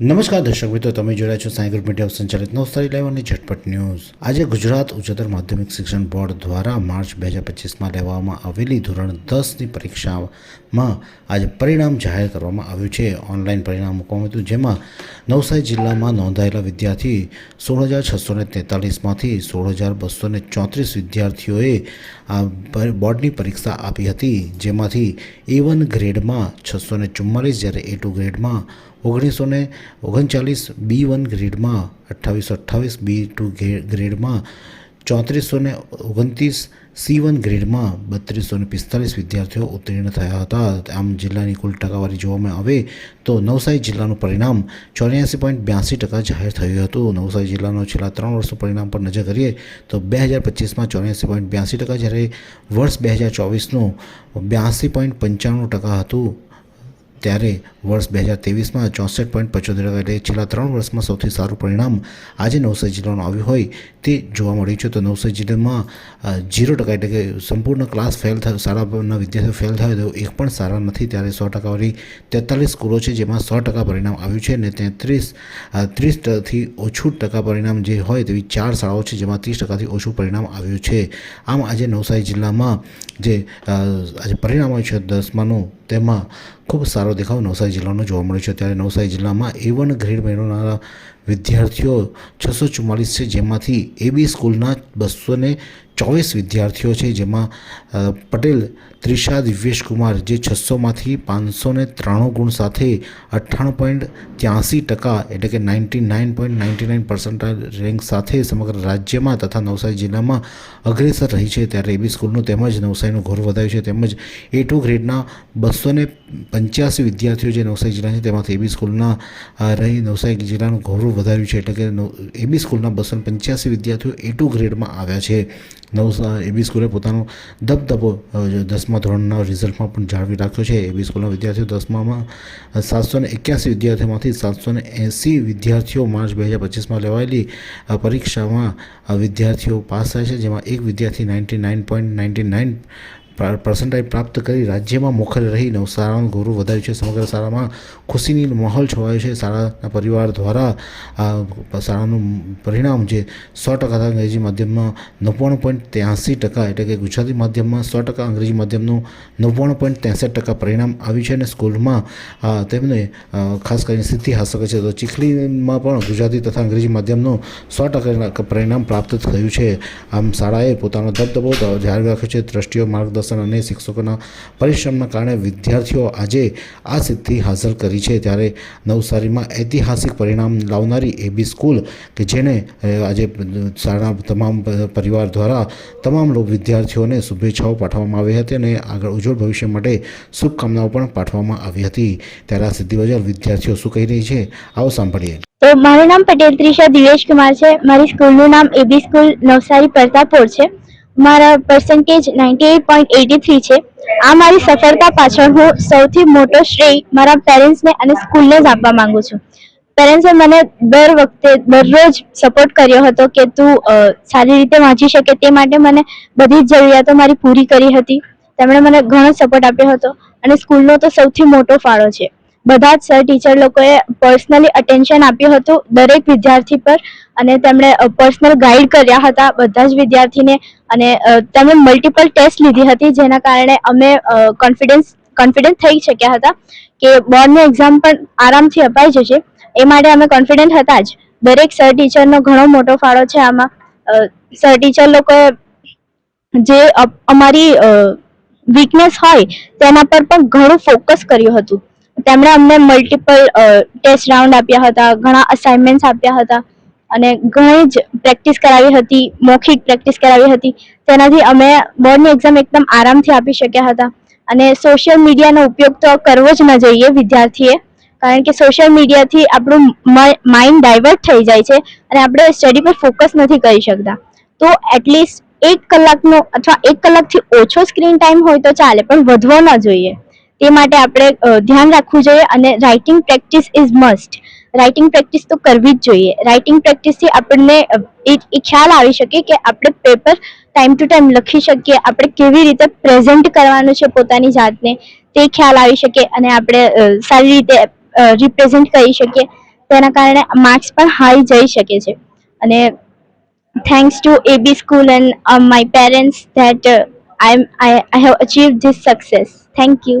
નમસ્કાર દર્શક મિત્રો, તમે જોડાયા છો સાયગર મીડિયા સંચાલિત નવસારી લાઈવ અને ઝટપટ ન્યૂઝ. આજે ગુજરાત ઉચ્ચતર માધ્યમિક શિક્ષણ બોર્ડ દ્વારા માર્ચ બે હજાર પચીસમાં લેવામાં આવેલી ધોરણ દસની પરીક્ષામાં આજે પરિણામ જાહેર કરવામાં આવ્યું છે. ઓનલાઈન પરિણામ મૂકવામાં હતું, જેમાં નવસારી જિલ્લામાં નોંધાયેલા વિદ્યાર્થી સોળ હજાર છસો ને તેતાલીસમાંથી સોળ હજાર બસો ને ચોત્રીસ વિદ્યાર્થીઓએ આ બોર્ડની પરીક્ષા આપી હતી, જેમાંથી એ વન ગ્રેડમાં છસો ને ચુમ્માલીસ, જ્યારે એ ટુ ગ્રેડમાં ઓગણીસો ને ઓગણચાલીસ બી વન ગ્રેડમાં, અઠ્ઠાવીસો અઠ્ઠાવીસ બી ટુ ગ્રેડમાં ચોત્રીસો ને ઓગણત્રીસ સી વન ગ્રેડમાં બત્રીસો ને પિસ્તાલીસ વિદ્યાર્થીઓ ઉત્તીર્ણ થયા હતા. આમ જિલ્લાની કુલ ટકાવારી જોવામાં આવે તો નવસારી જિલ્લાનું પરિણામ ચોર્યાસી પોઈન્ટ બ્યાસી ટકા જાહેર થયું હતું. નવસારી જિલ્લાનું છેલ્લા ત્રણ વર્ષનું પરિણામ પર નજર કરીએ તો બે હજાર પચીસમાં ચોર્યાસી પોઈન્ટ બ્યાસી ટકા, જ્યારે વર્ષ બે હજાર ચોવીસનું બ્યાસી પોઈન્ટ પંચાણું ટકા હતું. ત્યારે વર્ષ બે હજાર ત્રેવીસમાં ચોસઠ પોઈન્ટ પંચોતેર એટલે છેલ્લા ત્રણ વર્ષમાં સૌથી સારું પરિણામ આજે નવસારી જિલ્લાનું આવ્યું હોય તે જોવા મળ્યું છે. તો નવસારી જિલ્લામાં ઝીરો ટકા એટલે કે સંપૂર્ણ ક્લાસ ફેલ થાય, શાળાના વિદ્યાર્થીઓ ફેલ થાય તો એક પણ સારા નથી. ત્યારે સો ટકાવાળી તેતાલીસ સ્કૂલો છે જેમાં સો ટકા પરિણામ આવ્યું છે અને તેત્રીસ ત્રીસ ટકાથી ઓછું ટકા પરિણામ જે હોય તેવી ચાર શાળાઓ છે જેમાં ત્રીસ ટકાથી ઓછું પરિણામ આવ્યું છે. આમ આજે નવસારી જિલ્લામાં જે આજે પરિણામ આવ્યું છે દસમાનું તેમાં ખૂબ સારો દેખાવ નવસારી જિલ્લાનો જોવા મળ્યો છે. ત્યારે નવસારી જિલ્લામાં એ વન ગ્રેડ મેળવનારા વિદ્યાર્થીઓ છસો ચુમ્માલીસ છે, જેમાંથી એબી સ્કૂલના બસો ચોવીસ વિદ્યાર્થીઓ છે, જેમાં પટેલ, ત્રિષા, દિવ્યેશ કુમાર, જે છસોમાંથી પાંચસો ને ત્રાણું ગુણ સાથે અઠ્ઠાણું પોઈન્ટ ત્યાંસી ટકા એટલે કે ninety nine point ninety nine percentile rank સાથે સમગ્ર રાજ્યમાં તથા નવસારી જિલ્લામાં અગ્રેસર રહી છે. ત્યારે એબી સ્કૂલનું તેમજ નવસારીનું ઘોર વધાર્યું છે. તેમજ એ ટુ ગ્રેડના બસો ને પંચ્યાસી વિદ્યાર્થીઓ જે નવસારી જિલ્લા છે, તેમાંથી એબી સ્કૂલના રહી નવસારી જિલ્લાનું ગૌરવ વધાર્યું છે. એટલે કે એબી સ્કૂલના બસો પંચ્યાસી વિદ્યાર્થીઓ એ ટુ ગ્રેડમાં આવ્યા છે. નવસા એબી સ્કૂલે પોતાનો દબદબો દસમા ધોરણના રિઝલ્ટમાં પણ જાળવી રાખ્યો છે. એબી સ્કૂલના વિદ્યાર્થીઓ દસમામાં સાતસો ને એક્યાસી વિદ્યાર્થીઓમાંથી સાતસો ને એંસી વિદ્યાર્થીઓ માર્ચ બે હજાર પચીસમાં લેવાયેલી પરીક્ષામાં વિદ્યાર્થીઓ પાસ થાય છે, જેમાં એક વિદ્યાર્થી ninety nine point ninety nine percentile પ્રાપ્ત કરી રાજ્યમાં મોખરે રહી નવસારાનું ગૌરવ વધાર્યું છે. સમગ્ર શાળામાં ખુશીની માહોલ છવાયો છે. શાળાના પરિવાર દ્વારા શાળાનું પરિણામ જે સો ટકા અંગ્રેજી માધ્યમમાં નવ્વાણું પોઈન્ટ ત્યાંસી ટકા એટલે કે ગુજરાતી માધ્યમમાં સો ટકા અંગ્રેજી માધ્યમનું નવ્વાણું પોઈન્ટ ત્રેસઠ ટકા પરિણામ આવ્યું છે અને સ્કૂલમાં તેમને ખાસ કરીને સિદ્ધિ હાંસલ છે. તો ચીખલીમાં પણ ગુજરાતી તથા અંગ્રેજી માધ્યમનું સો ટકા પરિણામ પ્રાપ્ત થયું છે. આમ શાળાએ પોતાનો દબદબો જાળવી રાખ્યો છે. દ્રષ્ટિઓ માર્ગદર્શન અને શિક્ષકોના પરિશ્રમના કારણે વિદ્યાર્થીઓ આજે આ સિદ્ધિ હાંસલ કરી છે. ત્યારે નવસારીમાં ઐતિહાસિક પરિણામ લાવનારી એબી સ્કૂલ કે જેને આજે શાળાના તમામ પરિવાર દ્વારા તમામ વિદ્યાર્થીઓને શુભેચ્છાઓ પાઠવવામાં આવી હતી અને આગળ ઉજ્જવળ ભવિષ્ય માટે શુભકામનાઓ પણ પાઠવવામાં આવી હતી. ત્યારે આ સિદ્ધિ બજાર વિદ્યાર્થીઓ શું કહી રહી છે? આવો સાંભળીએ. તો મારું નામ પટેલ ત્રિષા દિવેશ કુમાર છે. મારી સ્કૂલનું નામ એબી સ્કૂલ નવસારી પ્રતાપપુર છે. મારા percentage ninety eight point eighty three છે. આ મારી સફળતા પાછળ હું સૌથી મોટો શ્રેય મારા પેરેન્ટ્સને અને સ્કૂલને જ આપવા માંગુ છું. પેરેન્ટ્સે મને દર વખતે દરરોજ સપોર્ટ કર્યો હતો કે તું સારી રીતે વાંચી શકે તે માટે મને બધી જ જરૂરિયાતો મારી પૂરી કરી હતી. તેમણે મને ઘણો સપોર્ટ આપ્યો હતો અને સ્કૂલનો તો સૌથી મોટો ફાળો છે. બધા જ સર ટીચર લોકોએ પર્સનલી અટેન્શન આપ્યું હતું દરેક વિદ્યાર્થી પર અને તેમણે પર્સનલ ગાઈડ કર્યા હતા બધા જ વિદ્યાર્થીને અને તેમણે મલ્ટિપલ ટેસ્ટ લીધી હતી જેના કારણે અમે કોન્ફિડન્સ કોન્ફિડન્ટ થઈ શક્યા હતા કે બોર્ડની એક્ઝામ પણ આરામથી અપાઈ જશે. એ માટે અમે કોન્ફિડન્ટ હતા જ. દરેક સર ટીચરનો ઘણો મોટો ફાળો છે આમાં. સર ટીચર લોકોએ જે અમારી વીકનેસ હોય તેના પર પણ ઘણું ફોકસ કર્યું હતું. તેમણે અમને મલ્ટિપલ ટેસ્ટ રાઉન્ડ આપ્યા હતા, ઘણા અસાઇનમેન્ટ્સ આપ્યા હતા અને ઘણી જ પ્રેક્ટિસ કરાવી હતી, મૌખિક પ્રેક્ટિસ કરાવી હતી. તેનાથી અમે બોર્ડની એક્ઝામ એકદમ આરામથી આપી શક્યા હતા. અને સોશિયલ મીડિયાનો ઉપયોગ તો કરવો જ ન જોઈએ વિદ્યાર્થીએ, કારણ કે સોશિયલ મીડિયાથી આપણું માઇન્ડ ડાયવર્ટ થઈ જાય છે અને આપણે સ્ટડી પર ફોકસ નથી કરી શકતા. તો એટલીસ્ટ એક કલાકનો અથવા એક કલાકથી ઓછો સ્ક્રીન ટાઈમ હોય તો ચાલે, પણ વધવો ન જોઈએ. તે માટે આપણે ધ્યાન રાખવું જોઈએ અને writing practice is must writing practice તો કરવી જ જોઈએ. રાઇટિંગ પ્રેક્ટિસથી આપણને એ ખ્યાલ આવી શકે કે આપણે પેપર ટાઈમ ટુ ટાઈમ લખી શકીએ. આપણે કેવી રીતે પ્રેઝન્ટ કરવાનું છે પોતાની જાતને, તે ખ્યાલ આવી શકે અને આપણે સારી રીતે રિપ્રેઝેન્ટ કરી શકીએ. તેના કારણે માર્ક્સ પણ હાઈ જઈ શકે છે. અને thanks to AB school and my parents that I I have achieve this success thank you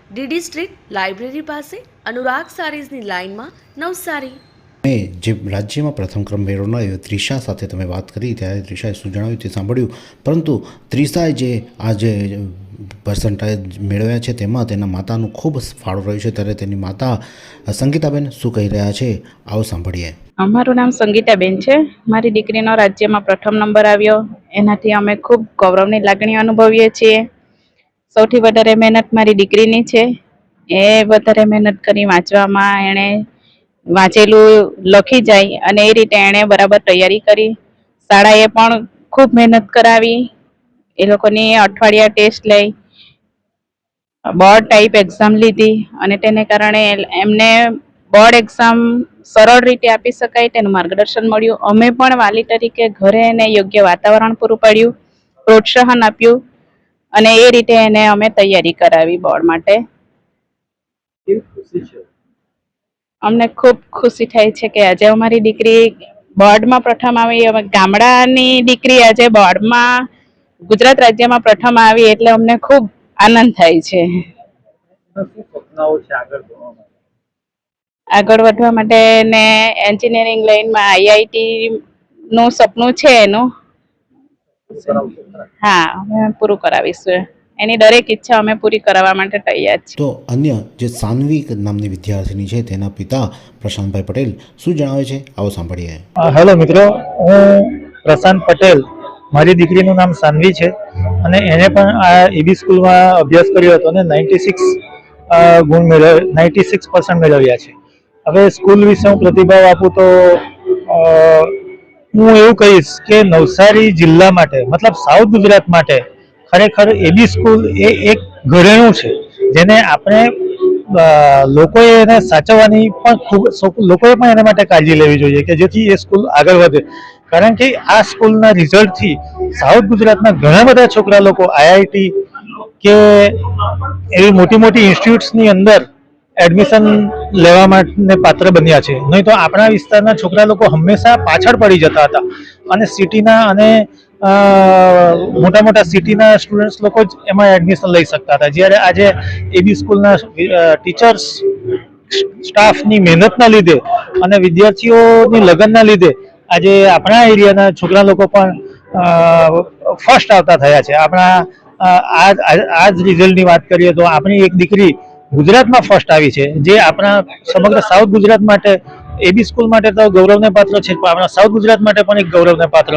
DD street library પાસે અનુરાગ સારીઝની લાઇનમાં નવસારી. મેં જે રાજ્યમાં પ્રથમ ક્રમ મેળવનાર ત્રિષા સાથે તમે વાત કરી ત્યારે ત્રિષાએ શું જણાવ્યું તે સાંભળ્યું. પરંતુ ત્રિષાએ જે આ જે પર્સન્ટેજ મેળવ્યા છે તેમાં તેના માતાનું ખૂબ ફાળો રહ્યો છે. ત્યારે તેની માતા સંગીતાબેન શું કહી રહ્યા છે આવો સાંભળીએ. અમારું નામ સંગીતાબેન છે. મારી દીકરીનો રાજ્યમાં પ્રથમ નંબર આવ્યો. એનાથી અમે ખૂબ ગૌરવની લાગણી અનુભવીએ છીએ. સૌથી વધારે મહેનત મારી દીકરીની છે. એ વધારે મહેનત કરી વાંચવામાં એણે વાંચેલું લખી જાય અને એ રીતે એણે બરાબર તૈયારી કરી. શાળાએ પણ ખૂબ મહેનત કરાવી. એ લોકોની અઠવાડિયા ટેસ્ટ લઈ. બોર્ડ ટાઈપ એક્ઝામ લીધી અને તેને કારણે એમને બોર્ડ એક્ઝામ સરળ રીતે આપી શકાય, તેનું માર્ગદર્શન મળ્યું. અમે પણ વાલી તરીકે ઘરે એને યોગ્ય વાતાવરણ પૂરું પાડ્યું, પ્રોત્સાહન આપ્યું. અને એ રીતે એને અમે તૈયારી કરાવી બોર્ડ માટે. અમને ખૂબ ખુશી થાય છે કે આજે અમારી દીકરી બોર્ડમાં પ્રથમ આવી. અમે ગામડાની દીકરી આજે બોર્ડમાં ગુજરાત રાજ્યમાં પ્રથમ આવી એટલે અમને ખૂબ આનંદ થાય છે. આગળ વધવા માટે ને એન્જિનિયરિંગ લાઈનમાં આઈઆઈટી નું સપનું છે એનું? હા અમે પૂરું કરાવીશું. એની દરેક ઈચ્છા અમે પૂરી કરાવવા માટે તૈયાર છીએ. તો અન્ય જે સાનવી નામની વિદ્યાર્થીની છે તેના પિતા પ્રશાંતભાઈ પટેલ શું જણાવે છે? આવો સાંભળીએ. હેલો મિત્રો હું પ્રશાંત પટેલ. મારી દીકરીનું નામ સાનવી છે અને એને પણ આ એબી સ્કૂલમાં અભ્યાસ કર્યો હતો અને નાઇન્ટી સિક્સ ગુણ મેળવ નાઇન્ટી સિક્સ પર્સન્ટ મેળવ્યા છે. હવે સ્કૂલ વિશે હું પ્રતિભાવ આપું તો હું એવું કહીશ કે નવસારી જિલ્લા માટે, મતલબ સાઉથ ગુજરાત માટે ખરેખર એબી સ્કૂલ એ એક ઘરેણું છે, જેને આપણે લોકોએ એને સાચવવાની પણ ખૂબ લોકોએ પણ એના માટે કાળજી લેવી જોઈએ કે જેથી એ સ્કૂલ આગળ વધે. કારણ કે આ સ્કૂલના રિઝલ્ટથી સાઉથ ગુજરાતના ઘણા બધા છોકરા લોકો આઈઆઈટી કે એવી મોટી મોટી ઇન્સ્ટિટ્યૂટ્સની અંદર એડમિશન લેવા માટે પાત્ર બન્યા છે. નહીં તો આપણા વિસ્તારના છોકરા લોકો હંમેશા પાછળ પડી જતા હતા. અને સિટીના અને મોટા મોટા સિટીના સ્ટુડન્ટ્સ લોકો જ એમાં એડમિશન લઈ શકતા હતા. જ્યારે આજે એબી સ્કૂલના ટીચર્સ સ્ટાફની મહેનતના લીધે અને વિદ્યાર્થીઓની લગનના લીધે આજે આપણા એરિયાના છોકરા લોકો પણ ફર્સ્ટ આવતા થયા છે. આપણા આ- આ જ રિઝલ્ટની વાત કરીએ તો આપણી એક દીકરી ગુજરાતમાં ફર્સ્ટ આવી છે. જે આપણા સમગ્ર સાઉથ ગુજરાત માટે એબી સ્કૂલ માટે તો ગૌરવને પાત્ર છે પણ આપણા સાઉથ ગુજરાત માટે પણ એક ગૌરવને પાત્ર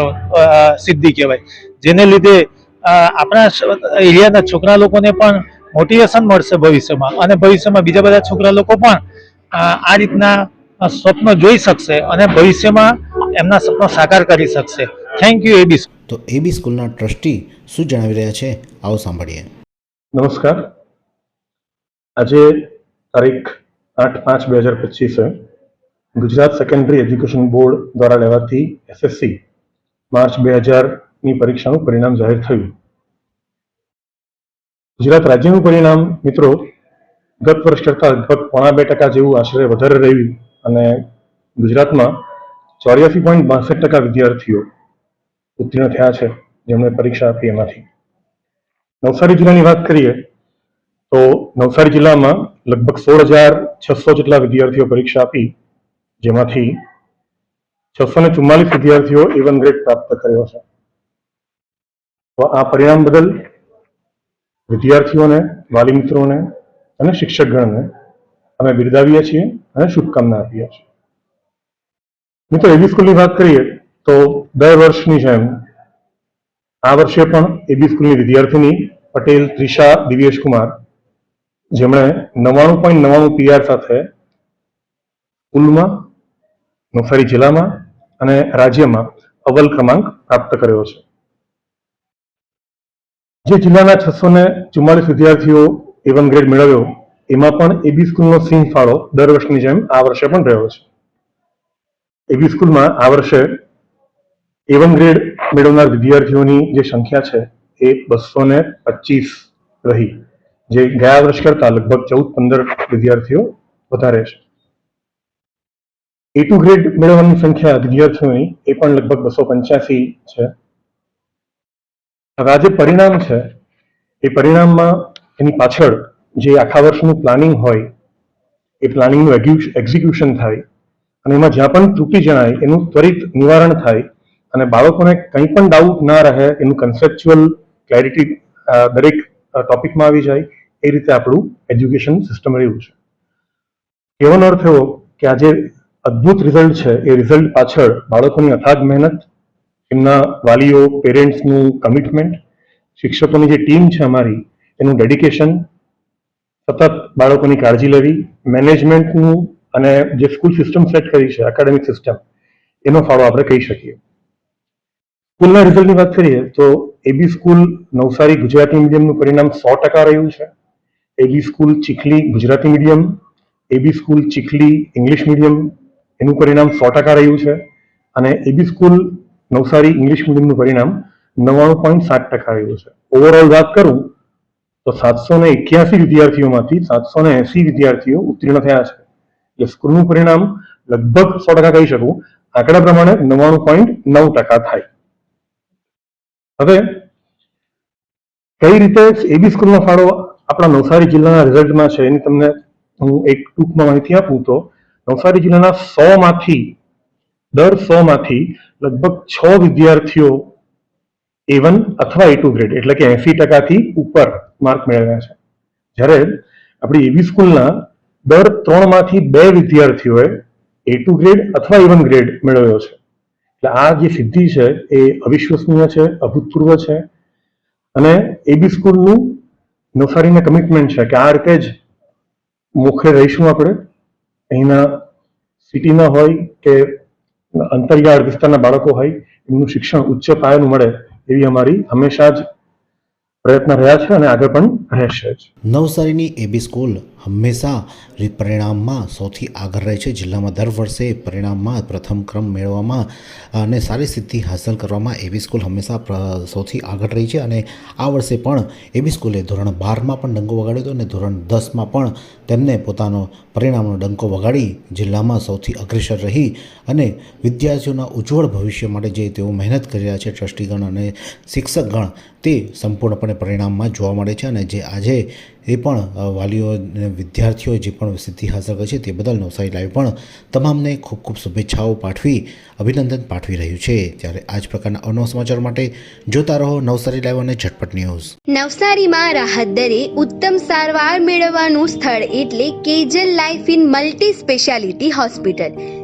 સિદ્ધિ કહેવાય. જેને લીધે આપણા એરિયાના છોકરા લોકોને પણ મોટિવેશન મળશે ભવિષ્યમાં. અને ભવિષ્યમાં બીજા બધા છોકરા લોકો પણ આ રીતના સ્વપ્ન જોઈ શકશે અને ભવિષ્યમાં એમના સપનો સાકાર કરી શકશે. થેન્ક યુ એબી તો એબી સ્કૂલના ટ્રસ્ટી શું જણાવી રહ્યા છે? આવો સાંભળીએ. નમસ્કાર. આજે તારીખ આઠ પાંચ બે હજાર પચીસે ગુજરાત સેકન્ડરી એજ્યુકેશન બોર્ડ દ્વારા લેવાતી એસએસસી માર્ચ બે હજારની પરીક્ષાનું પરિણામ જાહેર થયું. ગુજરાત રાજ્યનું પરિણામ, મિત્રો, ગત વર્ષ કરતાં લગભગ પોણા બે ટકા જેવું આશરે વધારે રહ્યું અને ગુજરાતમાં ચોર્યાસી પોઈન્ટ બાસઠ ટકા વિદ્યાર્થીઓ ઉત્તીર્ણ થયા છે જેમણે પરીક્ષા આપી એમાંથી. નવસારી જિલ્લાની વાત કરીએ તો નવસારી જિલ્લામાં લગભગ સોળ હજાર છસો જેટલા વિદ્યાર્થીઓ પરીક્ષા આપી, જેમાંથી છસો ને ચુમ્માલીસ વિદ્યાર્થીઓ એ ગ્રેડ પ્રાપ્ત કર્યો છે. તો આ પરિણામ બદલ વિદ્યાર્થીઓને વાલી મિત્રોને અને શિક્ષકગણને અમે બિરદાવીએ છીએ અને શુભકામના આપીએ છીએ. મિત્રો એબી સ્કૂલની વાત કરીએ તો દર વર્ષની જેમ આ વર્ષે પણ એબી સ્કૂલની વિદ્યાર્થીની પટેલ, ત્રિષા, દિવ્યેશ કુમાર જેમણે નવ્વાણું પોઈન્ટ નવ્વાણું પીઆર સાથે કુલમાં નવસારી જિલ્લામાં અને રાજ્યમાં અવ્વલ ક્રમાંક પ્રાપ્ત કર્યો છે. જે જિલ્લાના છસો ને ચુમ્માલીસ વિદ્યાર્થીઓ એવન ગ્રેડ મેળવ્યો, એમાં પણ એબી સ્કૂલનો સિંહ ફાળો દર વર્ષની જેમ આ વર્ષે પણ રહ્યો છે. એબી સ્કૂલમાં આ વર્ષે એ વન ગ્રેડ મેળવનાર વિદ્યાર્થીઓની જે સંખ્યા છે એ બસો ને પચીસ રહી. જે ગયા વર્ષ કરતા લગભગ ચૌદ, પંદર વિદ્યાર્થીઓ વધારે છે. એ ટુ ગ્રેડ મેળવવાની સંખ્યા વિદ્યાર્થીઓની એ પણ લગભગ બસો પંચ્યાસી છે. હવે આ જે પરિણામ છે, એ પરિણામમાં એની પાછળ જે આખા વર્ષનું પ્લાનિંગ હોય, એ પ્લાનિંગનું એક્ઝિક્યુશન થાય, અને એમાં જ્યાં પણ ત્રુટિ જણાય, એનું ત્વરિત નિવારણ થાય, અને બાળકોને કંઈ પણ ડાઉટ ના રહે, એનું કન્સેપ્ચ્યુઅલ ક્લેરિટી દરેક ટોપિકમાં આવી જાય, એ રીતે આપણું એજ્યુકેશન સિસ્ટમ રહ્યું છે. કહેવાનો અર્થ એવો કે આ જે અદ્ભુત રિઝલ્ટ છે, એ રિઝલ્ટ પાછળ બાળકોની અથાગ મહેનત, એમના વાલીઓ પેરેન્ટ્સનું કમિટમેન્ટ શિક્ષકોની જે ટીમ છે અમારી, એનું ડેડિકેશન સતત બાળકોની કાળજી લેવી મેનેજમેન્ટનું અને જે સ્કૂલ સિસ્ટમ સેટ કરી છે એકેડેમિક સિસ્ટમ એનો ફાળો આપણે કહી શકીએ. સ્કૂલના રિઝલ્ટની વાત કરીએ તો એબી સ્કૂલ નવસારી ગુજરાતી મીડિયમનું પરિણામ સો ટકા રહ્યું છે. AB school Chikhli Gujarati medium AB school Chikhli English medium એનું પરિણામ સો ટકા રહ્યું છે અને એબી સ્કૂલ નવસારી ઇંગ્લિશ મીડિયમનું પરિણામ નવ્વાણું પોઈન્ટ સાત ટકા રહ્યું છે. ઓવરઓલ વાત કરું તો સાતસો ને એક્યાસી વિદ્યાર્થીઓમાંથી સાતસો ને એસી વિદ્યાર્થીઓ ઉત્તીર્ણ થયા છે. એટલે સ્કૂલનું પરિણામ લગભગ સો ટકા કહી શકું. આંકડા પ્રમાણે નવ્વાણું પોઈન્ટ નવ ટકા થાય. હવે કઈ રીતે એબી સ્કૂલનો ફાળો આપણા નવસારી જિલ્લાના રિઝલ્ટમાં છે એની તમને હું એક ટૂંકમાં માહિતી આપું તો નવસારી જિલ્લાના સો માંથી, દર સો માંથી લગભગ છ વિદ્યાર્થીઓ એ વન અથવા એ ટુ ગ્રેડ એટલે કે એસી ટકાથી ઉપર માર્ક મેળવ્યા છે. જ્યારે આપણી એબી સ્કૂલના દર ત્રણમાંથી બે વિદ્યાર્થીઓએ એ ટુ ગ્રેડ અથવા એ વન ગ્રેડ મેળવ્યો છે. આ જે સિદ્ધિ છે એ અવિશ્વસનીય છે, અભૂતપૂર્વ છે અને એબી સ્કૂલનું નવસારીને કમિટમેન્ટ છે કે આ રીતે જ મુખે રહીશું આપણે. અહીંના સિટીના હોય કે અંતરિયાળ વિસ્તારના બાળકો હોય, એમનું શિક્ષણ ઉચ્ચ પાયાનું મળે એવી અમારી હંમેશા જ પ્રયત્ન રહ્યા છે અને આગળ પણ રહેશે નવસારીની એબી સ્કૂલ હંમેશા પરિણામમાં સૌથી આગળ રહે છે. જિલ્લામાં દર વર્ષે પરિણામમાં પ્રથમ ક્રમ મેળવવામાં અને સારી સિદ્ધિ હાંસલ કરવામાં એબી સ્કૂલ હંમેશા સૌથી આગળ રહી છે અને આ વર્ષે પણ એબી સ્કૂલે ધોરણ બારમાં પણ ડંકો વગાડ્યો હતો અને ધોરણ દસમાં પણ તેમને પોતાનો પરિણામનો ડંકો વગાડી જિલ્લામાં સૌથી અગ્રેસર રહી અને વિદ્યાર્થીઓના ઉજ્જવળ ભવિષ્ય માટે જે તેઓ મહેનત કરી રહ્યા છે, ટ્રસ્ટીગણ અને શિક્ષકગણ, તે સંપૂર્ણપણે પરિણામમાં જોવા મળે છે અને જે આજે એ પણ વાલીઓ વિદ્યાર્થીઓ જે પણ સિદ્ધિ હાંસલ કરી છે તે બદલ નવસારી લાઈવ પણ તમામને ખૂબ ખૂબ શુભેચ્છાઓ પાઠવી, અભિનંદન પાઠવી રહ્યું છે. ત્યારે આ જ પ્રકારના અવનવા સમાચાર માટે જોતા રહો નવસારી લાઈવ અને ઝટપટ ન્યૂઝ. નવસારીમાં રાહત દરે ઉત્તમ સારવાર મેળવવાનું સ્થળ એટલે Kejal life in multi speciality hospital.